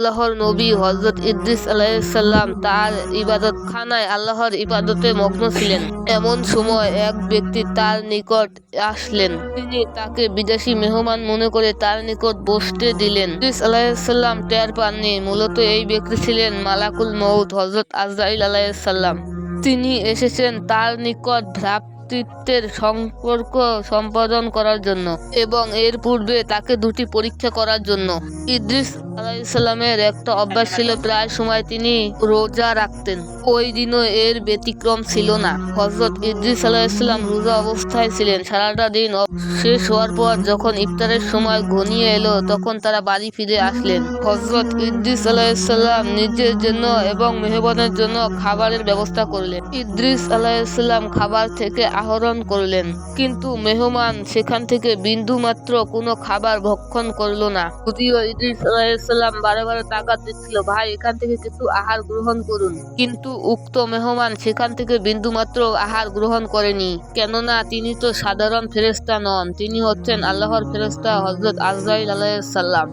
আল্লাহর নবী হজরত ইদ্রিস আলাইসাল্লাম তার ইবাদত খানায় আল্লাহর ইবাদতে মগ্ন ছিলেন। এমন সময় এক ব্যক্তি তার নিকট আসলেন। তিনি তাকে বিদেশি মেহমান মনে করে তার নিকট বসতে দিলেন। ইদ্রিস আলাইসাল্লাম টের পাননি। মূলত এই ব্যক্তি ছিলেন মালাকুল মৌদ হজরত আজরাইল আলাইসাল্লাম তিনি এসেছেন তার নিকট ভ্রাতৃত্বের সম্পর্ক সম্পাদন করার জন্য এবং এর পূর্বে তাকে দুটি পরীক্ষা করার জন্য। ইদ্রিস আলাইসাল্লামের একটা অভ্যাস ছিল, প্রায় সময় তিনি রোজা রাখতেন। ওই দিনও এর ব্যতিক্রম ছিল না। হজরত ইদ্রিস আলাইসাল্লাম রোজা অবস্থায় ছিলেন। সারাটা দিন শেষ হওয়ার পর যখন ইফতারের সময় ঘনিয়ে এলো, তখন তারা বাড়ি ফিরে আসলেন। হজরত ইদ্রিস আলাইসাল্লাম নিজের জন্য এবং মেহমানের জন্য খাবারের ব্যবস্থা করলেন। ইদ্রিস আলাইসাল্লাম খাবার থেকে আহরণ করলেন। কিন্তু মেহমান সেখান থেকে বিন্দু মাত্র কোনো খাবার ভক্ষণ করল না। যদিও ইদ্রিস আলাইসাল্লাম বারে বারে তাকাত দিচ্ছিল, ভাই, এখান থেকে কিছু আহার গ্রহণ করুন। কিন্তু উক্ত মেহমান সেখান থেকে বিন্দু মাত্র আহার গ্রহণ করেনি। কেননা, তিনি তো সাধারণ ফেরেস্তা নন, তিনি হচ্ছেন আল্লাহর ফেরেস্তা হজরত আজরাইল আলাইসাল্লাম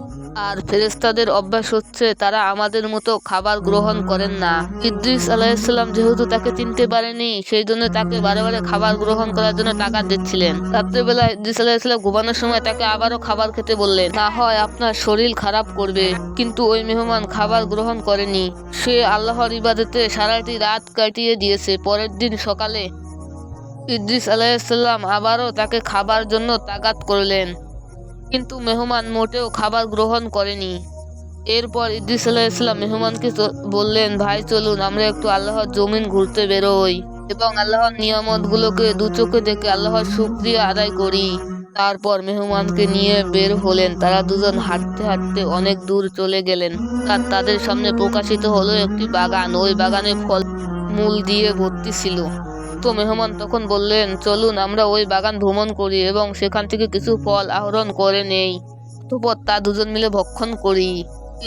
আর ফেরেস্তাদের অভ্যাস হচ্ছে তারা আমাদের মতো খাবার গ্রহণ করেন না। ইদ্রিস আলাইসাল্লাম যেহেতু তাকে চিনতে পারেনি সেই জন্য তাকে বারে বারে খাবার গ্রহণ করার জন্য টাকা দিচ্ছিলেন। রাত্রেবেলা ইদ্রিস আলাইসাল্লাম ঘুমানোর সময় তাকে আবারও খাবার খেতে বললেন না হয় আপনার শরীর খারাপ করবে, কিন্তু ওই মেহমান খাবার গ্রহণ করেনি। সে আল্লাহর ইবাদতে সারাটি রাত কাটিয়ে দিয়েছে, পরের দিন সকালে। ইদ্রিস আলাইসাল্লাম আবারও তাকে খাবার জন্য তাগাত করলেন। কিন্তু মেহমান মোটেও খাবার গ্রহণ করেনি। এরপর ইদ্রিস আলাইসাল্লাম মেহমানকে বললেন, ভাই, চলুন, আমরা একটু আল্লাহর জমিন ঘুরতে বেরোই এবং আল্লাহর নিয়ামতগুলোকে দু চোখে দেখে আল্লাহর শুক্রিয়া আদায় করি। তারপর মেহমানকে নিয়ে বের হলেন। তারা দুজন হাঁটতে হাঁটতে অনেক দূর চলে গেলেন। আর তাদের সামনে প্রকাশিত হলো একটি বাগান। ওই বাগানে ফল মূল দিয়ে ভর্তি ছিল। তো মেহমান তখন বললেন, চলুন, আমরা ওই বাগান ভ্রমণ করি এবং সেখান থেকে কিছু ফল আহরণ করে নেই। অতঃপর তা দুজন মিলে ভক্ষণ করি।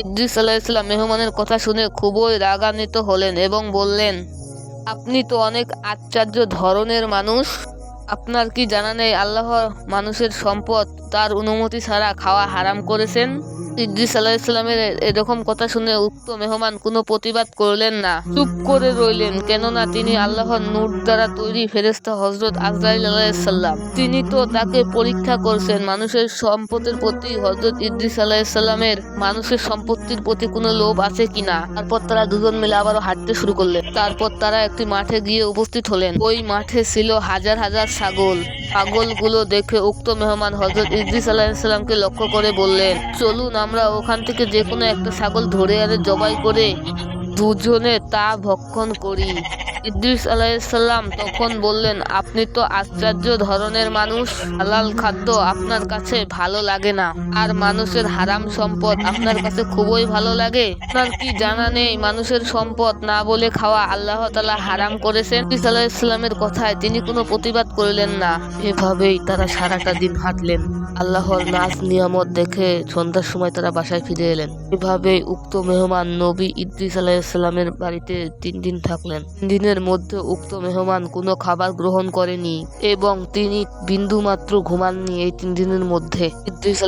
ইদ্রিস আলাইসাল্লাম মেহমানের কথা শুনে খুবই রাগান্বিত হলেন এবং বললেন, আপনি তো অনেক আশ্চর্য ধরনের মানুষ। আপনার কি জানা নেই আল্লাহ মানুষের সম্পদ? তার অনুমতি ছাড়া খাওয়া হারাম করেছেন? ইদ্রিস আলাইসাল্লামের এরকম কথা শুনে উক্ত মেহমান কোনো প্রতিবাদ করলেন না। চুপ করে রইলেন, কেননা তিনি আল্লাহর নূর দ্বারা তৈরি ফেরেস্তা হজরত আজরাইল আলাইসাল্লাম তিনি তো তাকে পরীক্ষা করছেন, মানুষের সম্পদের প্রতি হজরত ইদ্রিস আলাইসাল্লামের মানুষের সম্পত্তির প্রতি কোনো লোভ আছে কিনা তারপর তারা দুজন মিলে আবারও হাঁটতে শুরু করলেন। তারপর তারা একটি মাঠে গিয়ে উপস্থিত হলেন। ওই মাঠে ছিল হাজার হাজার ছাগল। ছাগলগুলো দেখে উক্ত মেহমান হজরত ইদ্রিস আলাহিসাল্লামকে লক্ষ্য করে বললেন, চলুন আমরা ওখান থেকে যে কোনো একটা ছাগল ধরে আনে জবাই করে দুজনে তা ভক্ষণ করি। ইদ্রিস আলাইসাল্লাম তখন বললেন, আপনি তো আশ্চর্য ধরনের মানুষ। হালাল খাদ্য আপনার কাছে ভালো লাগে না। আর মানুষের হারাম সম্পদ আপনার কাছে খুবই ভালো লাগে। আপনার কি জানা নেই? মানুষের সম্পদ না বলে খাওয়া আল্লাহ তালা হারাম করেছেন। ইদ্রিস আলাইসাল্লামের কথায় তিনি কোনো প্রতিবাদ করলেন না। এভাবেই তারা সারাটা দিন হাঁটলেন। আল্লাহর নাচ নিয়ামত দেখে সন্ধ্যার সময় তারা বাসায় ফিরে এলেন। এভাবেই উক্ত মেহমান নবী ইদ্রিস আলাইসাল্লামের বাড়িতে তিন দিন থাকলেন। তিন দিনের মধ্যে উক্ত মেহমান কোনো খাবার গ্রহণ করেনি এবং তিনি বিন্দু মাত্র ঘুমাননি এই তিন দিনের মধ্যে। ইদ্রিস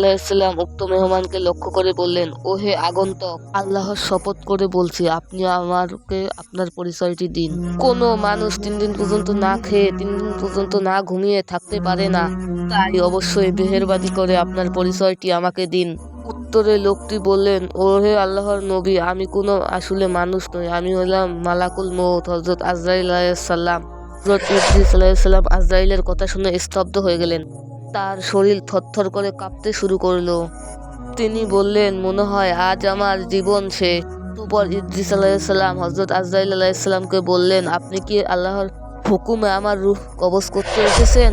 উক্ত মেহমানকে লক্ষ্য করে বললেন, ওহে আগন্তক, আল্লাহর শপথ করে বলছি, আপনি আমাকে আপনার পরিচয়টি দিন। কোনো মানুষ তিন দিন পর্যন্ত না খেয়ে, তিন দিন পর্যন্ত না ঘুমিয়ে থাকতে পারে না। তাই অবশ্যই মেহেরবানি করে আপনার পরিচয়টি আমাকে দিন। উত্তরে লোকটি বললেন, ওহে আল্লাহর নবী, আমি কোনো আসলে মানুষ নই। আমি হলাম মালাকুল মৌত হজরত আজরাইল আলাইসাল্লাম হজরত আজরাইলের কথা শুনে স্তব্ধ হয়ে গেলেন। তার শরীর থরথর করে কাঁপতে শুরু করল। তিনি বললেন, মনে হয় আজ আমার জীবন শেষ। অতঃপর ইদ্রিস আলাইসাল্লাম হজরত আজরাইল আলাইসাল্লামকে বললেন, আপনি কি আল্লাহর হুকুমে আমার রূহ কবজ করতে এসেছেন?